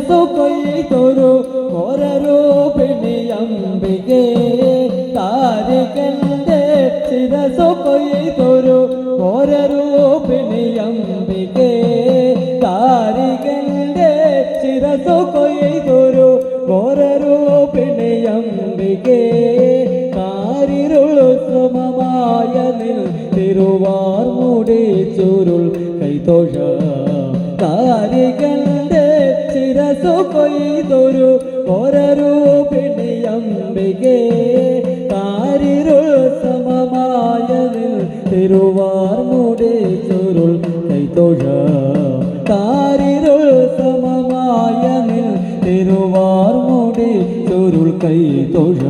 ಶಿರಸು ಕೊಯ್ತೊರು ಹೊರರೂಪಿಣಿ ಅಂಬಿಗೆ ತಾರಿಕಂದೆ ಶಿರಸು ಕೊಯ್ತೊರು ಹೊರರೂಪಿಣಿ ಅಂಬಿಗೆ ತಾರಿಕಂದೆ ಶಿರಸು ಕೊಯ್ತೊರು ಹೊರರೂಪಿಣಿ ಅಂಬಿಗೆ കാരിരുളു സമമായ തിരുവാർ മുടി ചുരുൾ കൈതോഷ കാരികന്റെ ശിരസു കൊയ്തൊരു ഒരൂപിണി അംബികെ കാരിരുൾ സമമായ തിരുവാർ മുടി ചുരുൾ കൈതൊഴ. കാരിരുൾ സമമായ തിരുവാർ മുടി ചുരുൾ കൈതോഷ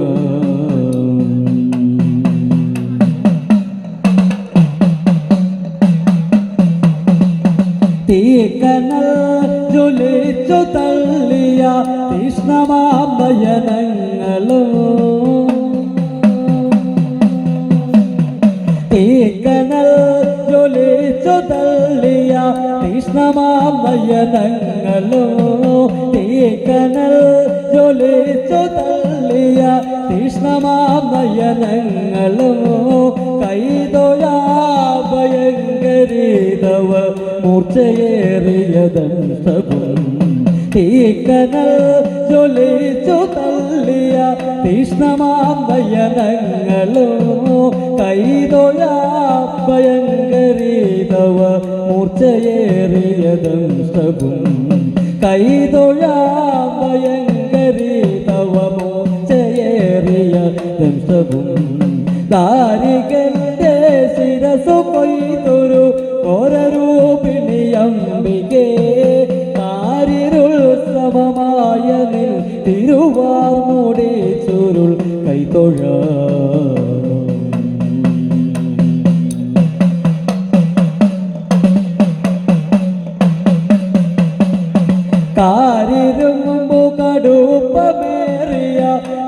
തീക്കനൽ ജ്വലിച്ചു തള്ളിയ കൃഷ്ണമാമ്പയനങ്ങളും തീക്കനൽ ജ്വലിച്ചു തള്ളിയ കൃഷ്ണമാമ്പയനങ്ങളും തീക്കനൽ ജ്വലിച്ചു തള്ളിയ കൃഷ്ണമാമ്പയനങ്ങളും കൈതൊഴാ ഭയങ്കരീതവ മൂർച്ചയേറിയതന്തവും തീക്കനൽ ജ്വലിച്ചു തള്ളിയ തീഷ്ണമാമ്പയനങ്ങളോ കൈതൊഴാ ഭയങ്കരീതവ മൂർച്ചയേറിയതന്തവും കൈതൊഴാ ഭയങ്കരീതവ മൂർച്ചയേറിയ ദംശവും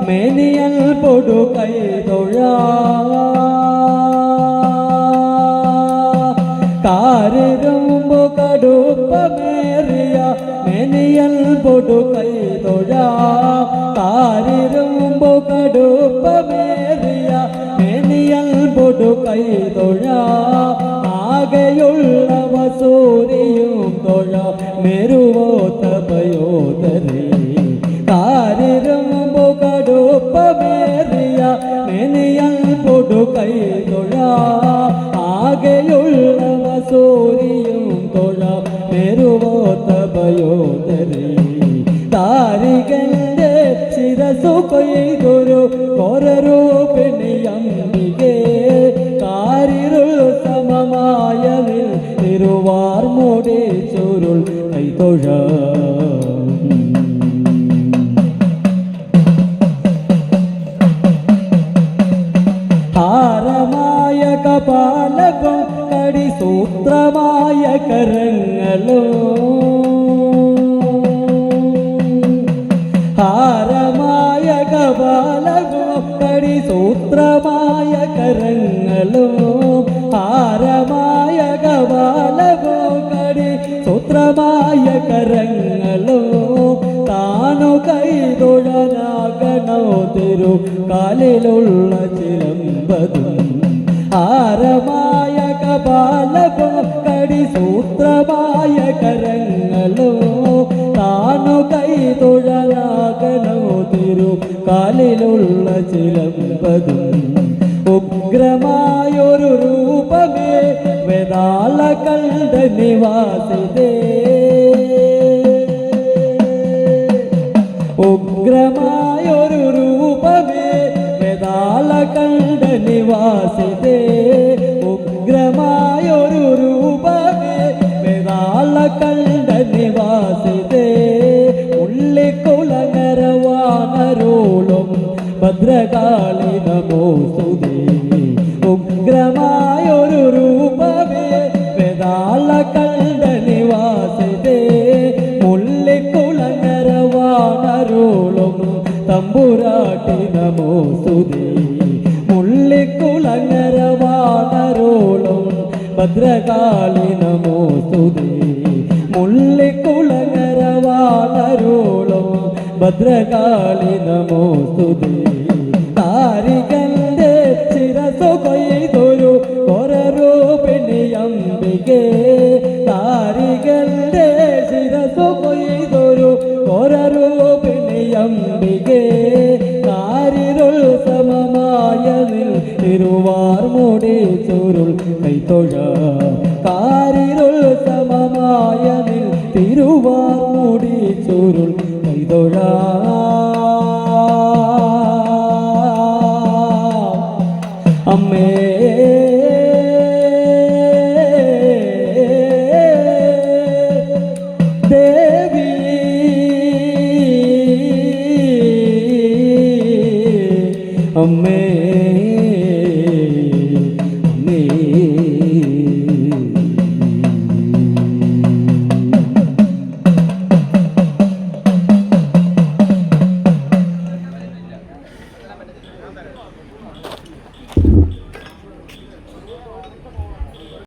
മെനിയൽ പൊടു കൈതൊഴ കാരിരുമ്പു കടുപ്പമേറിയ മേനിയൽ പൊടു കൈതൊഴ കാരിരുമ്പു കടുപ്പമേറിയ മേനിയൽ പൊടു കൈതൊഴ ആകെയുള്ള സൂര്യയും ಿರಸು ಕೊಯ್ದರು ಕೊರ കരങ്ങളും താനു കൈതൊഴനാകണോ തിരു കാലിലുള്ള ചിലമ്പതും ഹാരമായ കപാലകം കടി സൂത്രമായ കരങ്ങളോ താനു കൈതൊഴനാകണോ തിരു കാലിലുള്ള ചിലമ്പതും ഉഗ്രമായൊരു രൂപമേ വേതാള കണ്ട നിവാസിതേ ഉഗ്രമായൊരു രൂപമേ. വേതാള കണ്ട നിവാസിതേ മുള്ളിക്കുളങ്ങരവാണരുളും തമ്പുരാട്ടി നമോ സുതേ മുള്ളിക്കുളങ്ങരവാണരുളും ഭദ്രകാളി നമോ സുതേ മുള്ളിക്കുളങ്ങരവാണരുളും ഭദ്രകാളി നമോ സ്തുതി കൈത്തൊഴ കാരിരുൾ സമമായ നിൽ തിരുവാർമുടി ചുരുൾ കൈതൊഴ. ദേവി. അമ്മേ.